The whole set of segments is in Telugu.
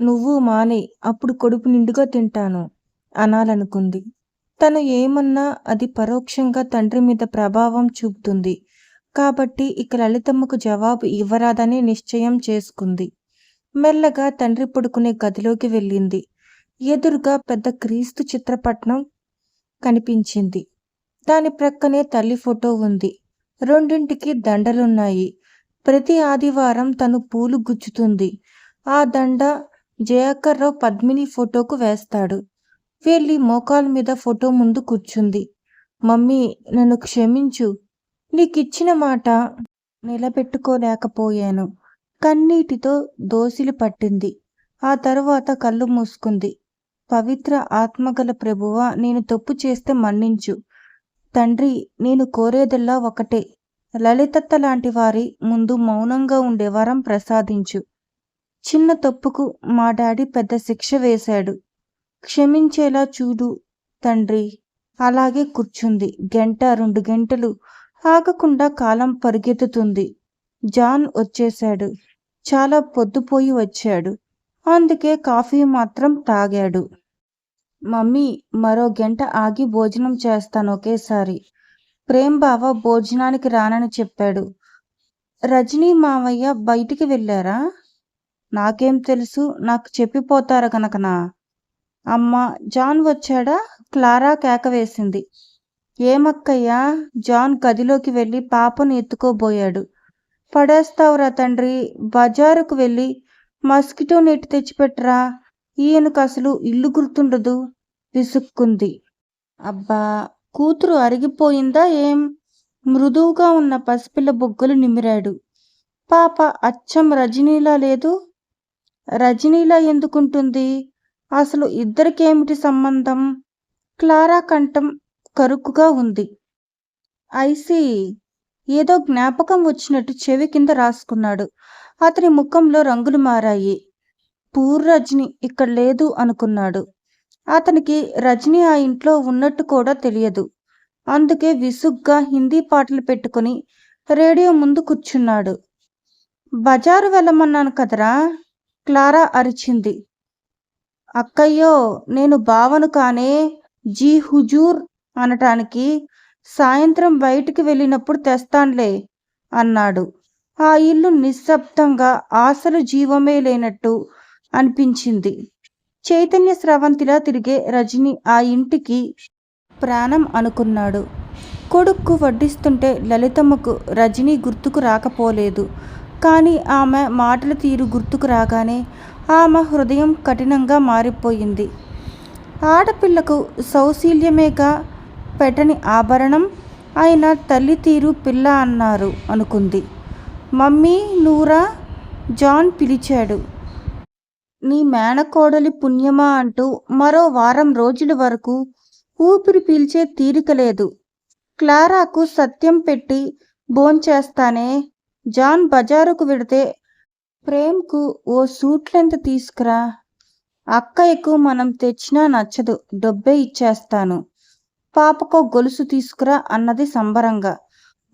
నువ్వు మానే అప్పుడు కొడుపు నిండుగా తింటాను అనాలనుకుంది. తను ఏమన్నా అది పరోక్షంగా తండ్రి మీద ప్రభావం చూపుతుంది. కాబట్టి ఇక లలితమ్మకు జవాబు ఇవ్వరాదని నిశ్చయం చేసుకుంది. మెల్లగా తండ్రి పడుకునే గదిలోకి వెళ్ళింది. ఎదురుగా పెద్ద క్రీస్తు చిత్రపట్నం కనిపించింది. దాని ప్రక్కనే తల్లి ఫోటో ఉంది. రెండింటికి దండలున్నాయి. ప్రతి ఆదివారం తను పూలు గుచ్చుతుంది. ఆ దండ జయాకర్రావు పద్మిని ఫోటోకు వేస్తాడు. వెళ్ళి మోకాల మీద ఫోటో ముందు కూర్చుంది. మమ్మీ నన్ను క్షమించు. నీకిచ్చిన మాట నిలబెట్టుకోలేకపోయాను. కన్నీటితో దోసిలి పట్టింది. ఆ తరువాత కళ్ళు మూసుకుంది. పవిత్ర ఆత్మగల ప్రభువ నేను తప్పు చేస్తే మన్నించు. తండ్రి నేను కోరేదల్లా ఒకటే. లలితత్త లాంటి వారి ముందు మౌనంగా ఉండే వరం ప్రసాదించు. చిన్న తప్పుకు మా డాడీ పెద్ద శిక్ష వేశాడు. క్షమించేలా చూడు తండ్రి. అలాగే కూర్చుంది. గంట రెండు గంటలు ఆగకుండా కాలం పరిగెత్తుతుంది. జాన్ వచ్చేశాడు. చాలా పొద్దుపోయి వచ్చాడు. అందుకే కాఫీ మాత్రం తాగాడు. మమ్మీ మరో గంట ఆగి భోజనం చేస్తాను ఒకేసారి. ప్రేమ్ బావ భోజనానికి రానని చెప్పాడు. రజనీ మావయ్య బయటికి వెళ్ళారా? నాకేం తెలుసు నాకు చెప్పిపోతారు గనకనా? అమ్మ జాన్ వచ్చాడా? క్లారా కేక వేసింది. ఏమక్కయ్యా? జాన్ గదిలోకి వెళ్ళి పాపను ఎత్తుకోబోయాడు. పడేస్తావురా తండ్రి బజారుకు వెళ్ళి మస్కిటో నెట్ తెచ్చిపెట్టరా? ఈయనకు అసలు ఇల్లు గుర్తుండదు విసుక్కుంది. అబ్బా కూతురు అరిగిపోయిందా ఏం? మృదువుగా ఉన్న పసిపిల్ల బొగ్గలు నిమిరాడు. పాప అచ్చం రజనీలా లేదు? రజనీలా ఎందుకుంటుంది? అసలు ఇద్దరికేమిటి సంబంధం? క్లారా కంఠం కరుకుగా ఉంది. ఐసి ఏదో జ్ఞాపకం వచ్చినట్టు చెవి కింద రాసుకున్నాడు. అతని ముఖంలో రంగులు మారాయి. పూర్ రజని ఇక్కడ లేదు అనుకున్నాడు. అతనికి రజని ఆ ఇంట్లో ఉన్నట్టు కూడా తెలియదు. అందుకే విసుగ్గా హిందీ పాటలు పెట్టుకుని రేడియో ముందు కూర్చున్నాడు. బజారు వెళ్ళమన్నాను కదరా? క్లారా అరిచింది. అక్కయ్యో నేను బావను కానే జీ హుజూర్ అనటానికి సాయంత్రం బయటికి వెళ్ళినప్పుడు తెస్తాన్లే అన్నాడు. ఆ ఇల్లు నిశ్శబ్దంగా ఆశలు జీవమే లేనట్టు అనిపించింది. చైతన్య స్రవంతిలా తిరిగే రజని ఆ ఇంటికి ప్రాణం అనుకున్నాడు. కొడుక్కు వడ్డిస్తుంటే లలితమ్మకు రజనీ గుర్తుకు రాకపోలేదు. కానీ ఆమె మాటల తీరు గుర్తుకు రాగానే ఆమె హృదయం కఠినంగా మారిపోయింది. ఆడపిల్లకు సౌశీల్యమేగా పెట్టని ఆభరణం అయిన తల్లి తీరు పిల్ల అన్నారు అనుకుంది. మమ్మీ నూరా జాన్ పిలిచాడు. నీ మేనకోడలి పుణ్యమా అంటూ మరో వారం రోజుల వరకు ఊపిరి పీల్చే తీరిక లేదు. క్లారాకు సత్యం పెట్టి భోంచేస్తానే జాన్ బజారుకు వెడితే ప్రేమ్కు ఓ సూట్లెంత తీసుకురా? అక్కయ్యకు మనం తెచ్చినా నచ్చదు డబ్బే ఇచ్చేస్తాను. పాపకో గొలుసు తీసుకురా అన్నది సంబరంగా.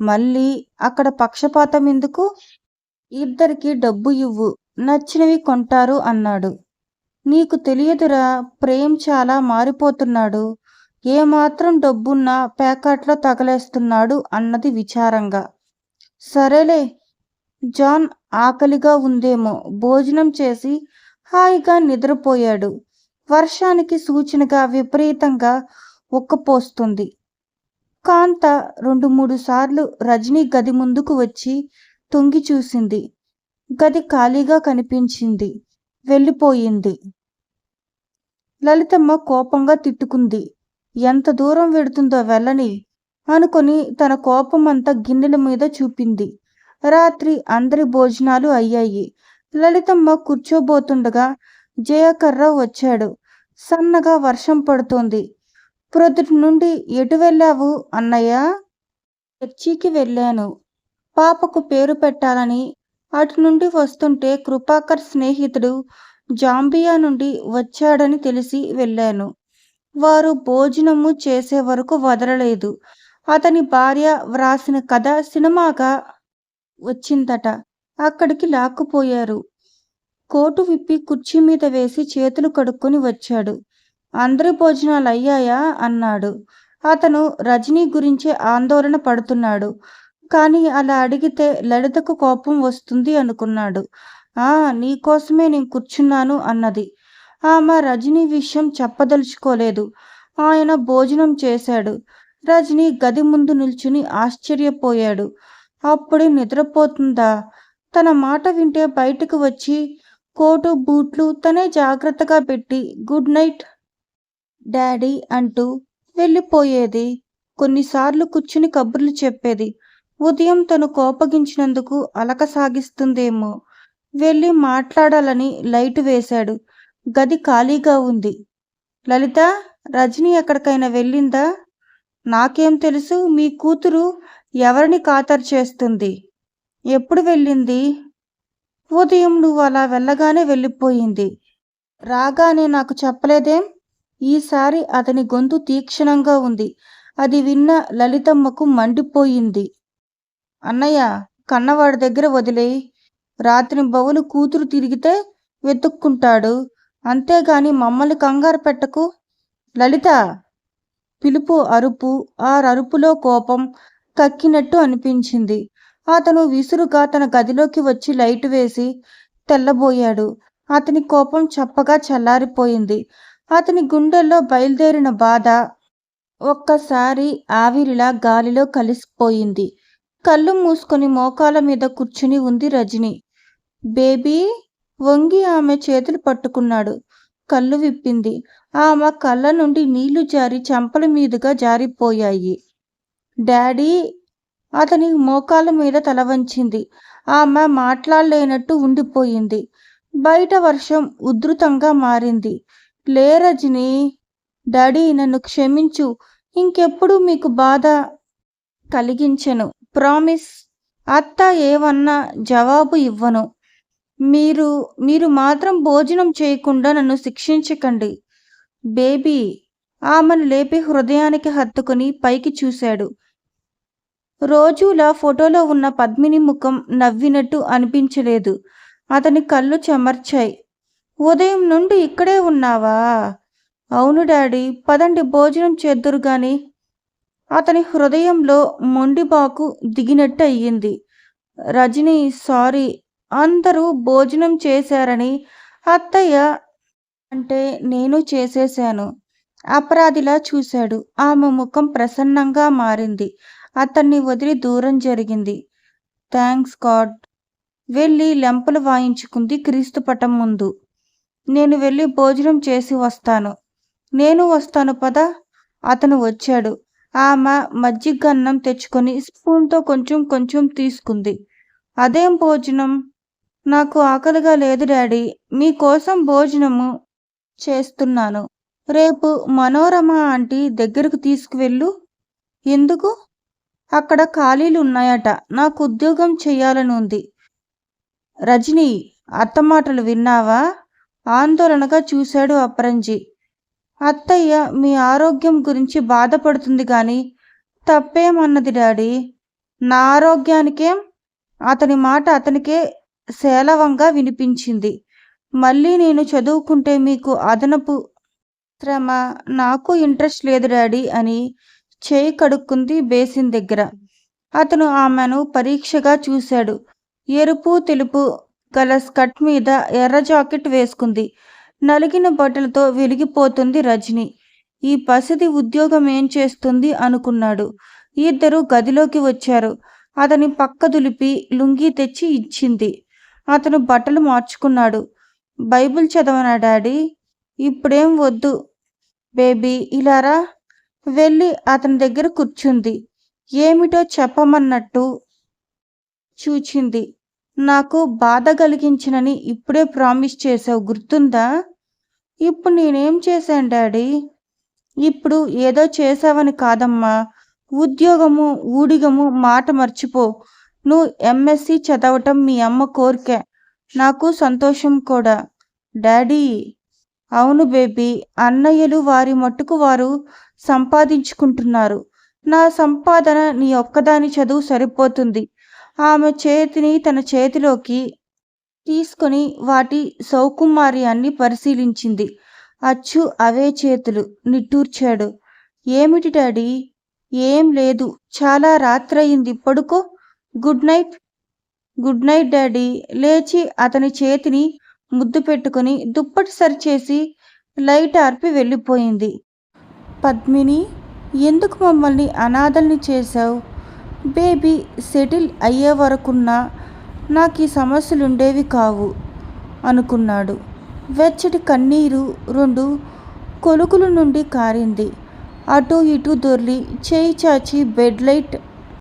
మళ్ళీ అక్కడ పక్షపాతం ఎందుకు? ఇద్దరికి డబ్బు ఇవ్వు నచ్చినవి కొంటారు అన్నాడు. నీకు తెలియదురా ప్రేమ్ చాలా మారిపోతున్నాడు. ఏమాత్రం డబ్బున్నా ప్యాకెట్లో తగలేస్తున్నాడు అన్నది విచారంగా. సరేలే జాన్ ఆకలిగా ఉందేమో. భోజనం చేసి హాయిగా నిద్రపోయాడు. వర్షానికి సూచనగా విపరీతంగా ఉక్కపోస్తుంది. కాంత రెండు మూడు సార్లు రజనీ గది ముందుకు వచ్చి తొంగి చూసింది. గది ఖాళీగా కనిపించింది. వెళ్ళిపోయింది. లలితమ్మ కోపంగా తిట్టుకుంది. ఎంత దూరం వెడుతుందో వెళ్ళని అనుకొని తన కోపం అంతా గిన్నెల మీద చూపింది. రాత్రి అందరి భోజనాలు అయ్యాయి. లలితమ్మ కూర్చోబోతుండగా జయకర్రావు వచ్చాడు. సన్నగా వర్షం పడుతోంది. ప్రొద్దుటి నుండి ఎటు వెళ్ళావు అన్నయ్య? చర్చికి వెళ్ళాను. పాపకు పేరు పెట్టాలని అటు నుండి వస్తుంటే కృపాకర్ స్నేహితుడు జాంబియా నుండి వచ్చాడని తెలిసి వెళ్ళాను. వారు భోజనము చేసే వరకు వదలలేదు. అతని భార్య వ్రాసిన కథ సినిమాగా వచ్చిందట. అక్కడికి లాక్కుపోయారు. కోటు విప్పి కుర్చీ మీద వేసి చేతులు కడుక్కొని వచ్చాడు. అందరి భోజనాలు అయ్యాయా? అన్నాడు. అతను రజనీ గురించే ఆందోళన పడుతున్నాడు. కానీ అలా అడిగితే లలితకు కోపం వస్తుంది అనుకున్నాడు. ఆ నీకోసమే నేను కూర్చున్నాను అన్నది. ఆమె రజనీ విషయం చెప్పదలుచుకోలేదు. ఆయన భోజనం చేశాడు. రజనీ గది ముందు నిల్చుని ఆశ్చర్యపోయాడు. అప్పుడే నిద్రపోతుందా? తన మాట వింటే బయటకు వచ్చి కోటు బూట్లు తనే జాగ్రత్తగా పెట్టి గుడ్ నైట్ డాడీ అంటూ వెళ్ళిపోయేది. కొన్నిసార్లు కూర్చుని కబుర్లు చెప్పేది. ఉదయం తను కోపగించినందుకు అలక సాగిస్తుందేమో వెళ్ళి మాట్లాడాలని లైట్ వేశాడు. గది ఖాళీగా ఉంది. లలిత రజనీ ఎక్కడికైనా వెళ్ళిందా? నాకేం తెలుసు మీ కూతురు ఎవరిని ఖాతరు చేస్తుంది? ఎప్పుడు వెళ్ళింది? ఉదయం నువ్వు అలా వెళ్ళగానే వెళ్ళిపోయింది. రాగానే నాకు చెప్పలేదేం? ఈసారి అతని గొంతు తీక్షణంగా ఉంది. అది విన్న లలితమ్మకు మండిపోయింది. అన్నయ్య కన్నవాడి దగ్గర వదిలేయి. రాత్రి బవులు కూతురు తిరిగితే వెతుక్కుంటాడు. అంతేగాని మమ్మల్ని కంగారు పెట్టకు. లలిత పిలుపు అరుపు ఆ అరుపులో కోపం కక్కినట్టు అనిపించింది. అతను విసురుగా తన గదిలోకి వచ్చి లైట్ వేసి తెల్లబోయాడు. అతని కోపం చప్పగా చల్లారిపోయింది. అతని గుండెల్లో బయలుదేరిన బాధ ఒక్కసారి ఆవిరిలా గాలిలో కలిసిపోయింది. కళ్ళు మూసుకొని మోకాల మీద కూర్చుని ఉంది రజని. బేబీ! వంగి ఆమె చేతులు పట్టుకున్నాడు. కళ్ళు విప్పింది. ఆమె కళ్ళ నుండి నీళ్ళు జారి చెంపల మీదుగా జారిపోయాయి. డాడీ అతని మోకాల మీద తల వంచింది. ఆమె మాట్లాడలేనట్టు ఉండిపోయింది. బయట వర్షం ఉధృతంగా మారింది. లే రజని డాడీ నన్ను క్షమించు. ఇంకెప్పుడు మీకు బాధ కలిగించను. ప్రామిస్. అత్త ఏమన్నా జవాబు ఇవ్వను. మీరు మీరు మాత్రం భోజనం చేయకుండా నన్ను శిక్షించకండి. బేబీ ఆమెను లేపి హృదయానికి హత్తుకుని పైకి చూశాడు. రోజులా ఫోటోలో ఉన్న పద్మిని ముఖం నవ్వినట్టు అనిపించలేదు. అతని కళ్ళు చెమర్చాయి. ఉదయం నుండి ఇక్కడే ఉన్నావా? అవును డాడీ పదండి భోజనం చేద్దురు గాని అతని హృదయంలో మొండిబాకు దిగినట్టు అయ్యింది రజని సారీ అందరూ భోజనం చేశారని అత్తయ్య అంటే నేను చేసేశాను. అపరాధిలా చూశాడు. ఆమె ముఖం ప్రసన్నంగా మారింది. అతన్ని వదిలి దూరం జరిగింది. Thanks god. వెళ్ళి లెంపలు వాయించుకుంది క్రీస్తు పటం ముందు. నేను వెళ్ళి భోజనం చేసి వస్తాను. నేను వస్తాను పద. అతను వచ్చాడు. ఆమె మజ్జిగ అన్నం తెచ్చుకొని స్పూన్తో కొంచెం కొంచెం తీసుకుంది. అదేం భోజనం? నాకు ఆకలిగా లేదు డాడీ. మీకోసం భోజనము చేస్తున్నాను. రేపు మనోరమ ఆంటీ దగ్గరకు తీసుకువెళ్ళు. ఎందుకు? అక్కడ ఖాళీలు ఉన్నాయట నాకు ఉద్యోగం చేయాలని ఉంది రజనీ అత్త మాటలు విన్నావా? ఆందోళనగా చూశాడు అప్రంజి. అత్తయ్య మీ ఆరోగ్యం గురించి బాధపడుతుంది కానీ తప్పేమన్నది డాడీ? నా ఆరోగ్యానికేం? అతని మాట అతనికే శేలవంగా వినిపించింది. మళ్ళీ నేను చదువుకుంటే మీకు అదనపు శ్రమ నాకు ఇంట్రెస్ట్ లేదు డాడీ అని చేయి కడుక్కుంది బేసిన్ దగ్గర. అతను ఆమెను పరీక్షగా చూశాడు. ఎరుపు తెలుపు గల స్కర్ట్ మీద ఎర్ర జాకెట్ వేసుకుంది. నలిగిన బట్టలతో వెలిగిపోతుంది రజని. ఈ పసిది ఉద్యోగం ఏం చేస్తుంది అనుకున్నాడు. ఇద్దరు గదిలోకి వచ్చారు. అతని పక్క దులిపి లుంగీ తెచ్చి ఇచ్చింది. అతను బట్టలు మార్చుకున్నాడు. బైబిల్ చదవనా డాడీ? ఇప్పుడేం వద్దు. బేబీ ఇలారా వెళ్ళి అతని దగ్గర కూర్చుంది. ఏమిటో చెప్పమన్నట్టు చూచింది. నాకు బాధ కలిగించినని ఇప్పుడే ప్రామిస్ చేసావు గుర్తుందా? ఇప్పుడు నేనేం చేశాను డాడీ? ఇప్పుడు ఏదో చేసావని కాదమ్మా. ఉద్యోగము ఊడిగము మాట మర్చిపో. నువ్వు ఎంఎస్సి చదవటం మీ అమ్మ కోరిక. నాకు సంతోషం కూడా. డాడీ అవును బేబీ అన్నయ్యలు వారి మట్టుకు వారు సంపాదించుకుంటున్నారు. నా సంపాదన నీ ఒక్కదాని చదువు సరిపోతుంది. ఆమె చేతిని తన చేతిలోకి తీసుకొని వాటి సౌకుమార్యాన్ని పరిశీలించింది. అచ్చు అవే చేతులు నిట్టూర్చాడు. ఏమిటి డాడీ? ఏం లేదు. చాలా రాత్రయింది. పడుకో. Good night. Good night daddy. లేచి అతని చేతిని ముద్దు పెట్టుకుని దుప్పటి సరిచేసి లైట్ ఆర్పి వెళ్ళిపోయింది. పద్మిని ఎందుకు మమ్మల్ని అనాథల్ని చేశావు? బేబీ సెటిల్ అయ్యే వరకున్నా నాకు ఈ సమస్యలు ఉండేవి కావు అనుకున్నాడు. వెచ్చటి కన్నీరు రెండు కొలుకుల నుండి కారింది. అటు ఇటు దొర్లి చేయి చాచి బెడ్ లైట్